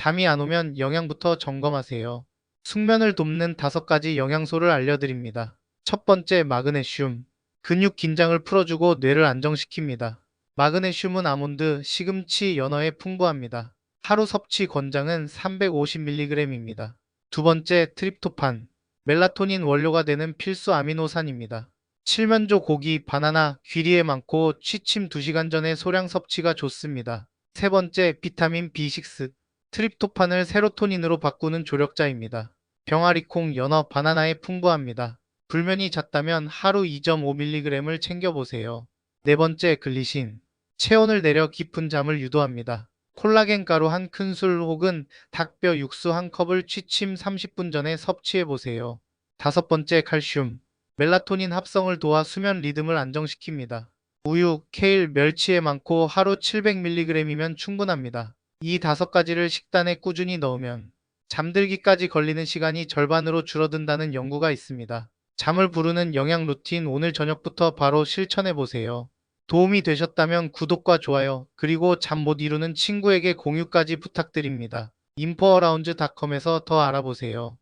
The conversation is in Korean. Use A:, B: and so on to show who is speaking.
A: 잠이 안 오면 영양부터 점검하세요. 숙면을 돕는 다섯 가지 영양소를 알려드립니다. 첫 번째 마그네슘. 근육 긴장을 풀어주고 뇌를 안정시킵니다. 마그네슘은 아몬드, 시금치, 연어에 풍부합니다. 하루 섭취 권장은 350mg입니다. 두 번째 트립토판. 멜라토닌 원료가 되는 필수 아미노산입니다. 칠면조 고기, 바나나, 귀리에 많고 취침 2시간 전에 소량 섭취가 좋습니다. 세 번째 비타민 B6. 트립토판을 세로토닌으로 바꾸는 조력자입니다. 병아리콩, 연어, 바나나에 풍부합니다. 불면이 잦다면 하루 2.5mg을 챙겨보세요. 네 번째 글리신. 체온을 내려 깊은 잠을 유도합니다. 콜라겐 가루 한 큰술 혹은 닭뼈 육수 한 컵을 취침 30분 전에 섭취해 보세요. 다섯 번째 칼슘. 멜라토닌 합성을 도와 수면 리듬을 안정시킵니다. 우유, 케일, 멸치에 많고 하루 700mg이면 충분합니다. 이 다섯 가지를 식단에 꾸준히 넣으면 잠들기까지 걸리는 시간이 절반으로 줄어든다는 연구가 있습니다. 잠을 부르는 영양 루틴 오늘 저녁부터 바로 실천해 보세요. 도움이 되셨다면 구독과 좋아요, 그리고 잠 못 이루는 친구에게 공유까지 부탁드립니다. 인포어라운즈닷컴에서 더 알아보세요.